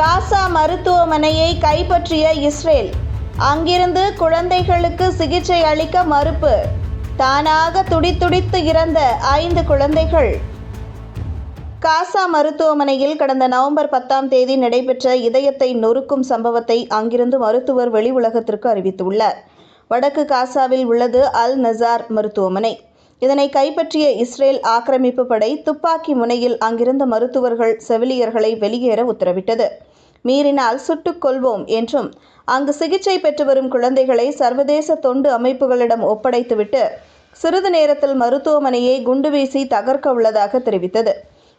காசா மருத்துவமனையை கைப்பற்றிய இஸ்ரேல் அங்கிருந்து குழந்தைகளுக்கு சிகிச்சை அளிக்க மறுப்பு. தானாக துடித்துடித்து இறந்த ஐந்து குழந்தைகள். காசா மருத்துவமனையில் கடந்த நவம்பர் பத்தாம் தேதி நடைபெற்ற இதயத்தை நொறுக்கும் சம்பவத்தை அங்கிருந்து மருத்துவர் வெளி உலகத்திற்கு அறிவித்துள்ளார். வடக்கு காசாவில் உள்ளது அல் நசார் மருத்துவமனை. இதனை கைப்பற்றிய இஸ்ரேல் ஆக்கிரமிப்பு படை துப்பாக்கி முனையில் அங்கிருந்த மருத்துவர்கள் செவிலியர்களை வெளியேற உத்தரவிட்டது. மீறினால் சுட்டுக் கொள்வோம் என்றும் அங்கு சிகிச்சை பெற்று வரும் குழந்தைகளை சர்வதேச தொண்டு அமைப்புகளிடம் ஒப்படைத்துவிட்டு சிறிது நேரத்தில் மருத்துவமனையை குண்டு வீசி தகர்க்க உள்ளதாக தெரிவித்தது.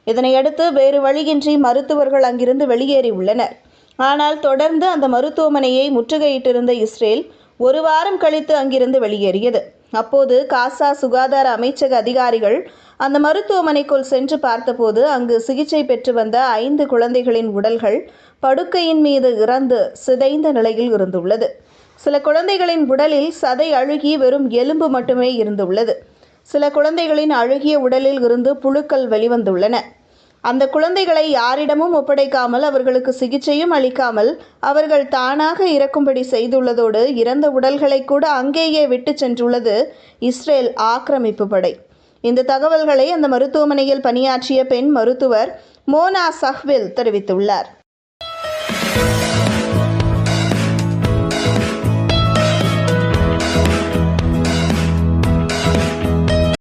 இதனையடுத்து வேறு வழியின்றி மருத்துவர்கள் அங்கிருந்து வெளியேறியுள்ளனர் ஆனால் தொடர்ந்து அந்த மருத்துவமனையை முற்றுகையிட்டிருந்த இஸ்ரேல் ஒரு வாரம் கழித்து அங்கிருந்து வெளியேறியது. அப்போது காசா சுகாதார அமைச்சக அதிகாரிகள் அந்த மருத்துவமனைக்குள் சென்று பார்த்தபோது அங்கு சிகிச்சை பெற்று வந்த ஐந்து குழந்தைகளின் உடல்கள் படுக்கையின் மீது இறந்து சிதைந்த நிலையில் இருந்துள்ளது. சில குழந்தைகளின் உடலில் சதை அழுகி வெறும் எலும்பு மட்டுமே இருந்துள்ளது. சில குழந்தைகளின் அழுகிய உடலில் இருந்து புழுக்கள் வெளிவந்துள்ளன. அந்த குழந்தைகளை யாரிடமும் ஒப்படைக்காமல் அவர்களுக்கு சிகிச்சையும் அளிக்காமல் அவர்கள் தானாக இறக்கும்படி செய்துள்ளதோடு இறந்த உடல்களை கூட அங்கேயே விட்டு சென்றுள்ளது இஸ்ரேல் ஆக்கிரமிப்பு படை. இந்த தகவல்களை அந்த மருத்துவமனையில் பணியாற்றிய பெண் மருத்துவர் மோனா சஹ்வில் தெரிவித்துள்ளார்.